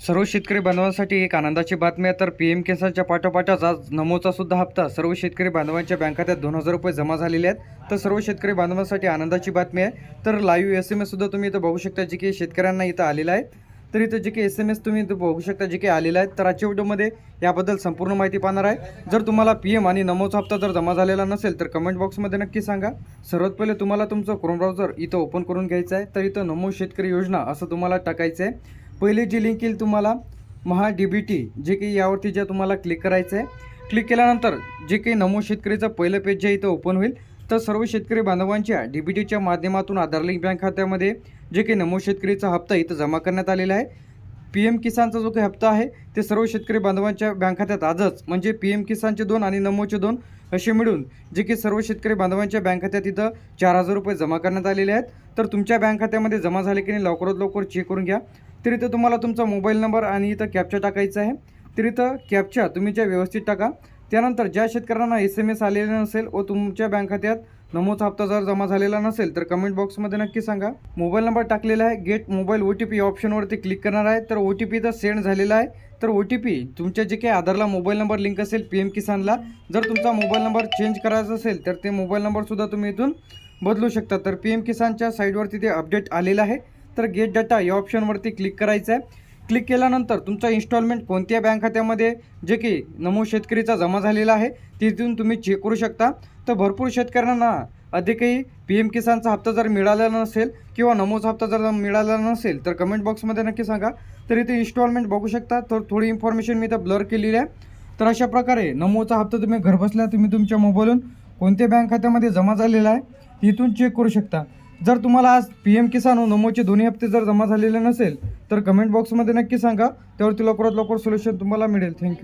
सर्व शेतकरी बांधवांसाठी एक आनंदाची बातमी आहे. तर पी एम किसानच्या पाठोपाठच आज नमोचा सुद्धा हप्ता. सर्व शेतकरी बांधवांच्या बँक खात्यात दोन हजार रुपये जमा झालेले आहेत. तर सर्व शेतकरी बांधवांसाठी आनंदाची बातमी आहे. तर लाईव्ह एस एम एस सुद्धा तुम्ही इथं बघू शकता जे की शेतकऱ्यांना इथं आलेलं आहे. तर इथं जे काही एस एम एस तुम्ही इथं बघू शकता जे काही आलेलं आहे. तर आजच्या व्हिडिओमध्ये याबद्दल संपूर्ण माहिती पाहणार आहे. जर तुम्हाला पी एम आणि नमोचा हप्ता जर जमा झालेला नसेल तर कमेंट बॉक्समध्ये नक्की सांगा. सर्वात पहिले तुम्हाला तुमचं क्रोम ब्राउझर इथं ओपन करून घ्यायचं आहे. तर इथं नमो शेतकरी योजना असं तुम्हाला टाकायचं आहे. पहिली जी लिंक येईल तुम्हाला महा डी बी टी जे काही यावरती ज्या तुम्हाला क्लिक करायचं आहे क्लिक केल्यानंतर जे काही नमो शेतकरीचं पहिलं पेज जे इथं ओपन होईल. तर सर्व शेतकरी बांधवांच्या डी बी टीच्या माध्यमातून आधार लिंक बँक खात्यामध्ये जे काही नमो शेतकरीचा हप्ता इथं जमा करण्यात आलेला आहे. पी एम किसानचा जो काही हप्ता आहे ते सर्व शेतकरी बांधवांच्या बँक खात्यात आजच म्हणजे पी एम किसानचे दोन आणि नमोचे दोन असे मिळून जे की सर्व शेतकरी बांधवांच्या बँक खात्यात इथं चार हजार रुपये जमा करण्यात आलेले आहेत. तर तुमच्या बँक खात्यामध्ये जमा झाले की नाही लवकरात लवकर चेक करून घ्या. तर इथं तुम्हाला तुमचा मोबाईल नंबर आणि इथं कॅप्चा टाकायचा आहे. तर इथं कॅप्चा तुम्ही ज्या व्यवस्थित टाका. त्यानंतर ज्या शेतकऱ्यांना एस एम एस आलेला नसेल व तुमच्या बँक खात्यात नमोचा हप्ता जर जमा झालेला नसेल तर कमेंट बॉक्समध्ये नक्की सांगा. मोबाईल नंबर टाकलेला आहे. Get mobile O T P ऑप्शनवरती click करणार आहे. तर ओ टी पी इथं सेंड झालेला आहे. तर ओ टी पी तुमच्या जे काही आधारला मोबाईल नंबर लिंक असेल पी एम किसानला जर तुमचा मोबाईल नंबर चेंज करायचा असेल तर ते मोबाईल नंबरसुद्धा तुम्ही इथून बदलू शकता. तर पी एम किसानच्या साईडवरती ते अपडेट आलेलं आहे. तर गेट डाटा या ऑप्शनवरती क्लिक करायचं आहे क्लिक केल्यानंतर तुमचा इन्स्टॉलमेंट कोणत्या बँक खात्यामध्ये जे की नमो शेतकरीचा जमा झालेला आहे तिथून तुम्ही चेक करू शकता. तर भरपूर शेतकऱ्यांना अधिकही पी एम किसानचा हप्ता जर मिळाला नसेल किंवा नमोचा हप्ता जर मिळाला नसेल तर कमेंट बॉक्समध्ये नक्की सांगा. तर इथे इन्स्टॉलमेंट बघू शकता. तर थोडी इन्फॉर्मेशन मी इथं ब्लर केलेली आहे. तर अशा प्रकारे नमोचा हप्ता तुम्ही घरबसल्या तुम्ही तुमच्या मोबाईलवरून कोणत्या बँक खात्यामध्ये जमा झालेला आहे तिथून चेक करू शकता. जर तुम्हाला आज पी एम किसान व नमोचे दोन्ही हप्ते जर जमा झालेले नसेल तर कमेंट बॉक्समध्ये नक्की सांगा. त्यावरती लवकरात लवकर सोल्युशन तुम्हाला मिळेल. थँक्यू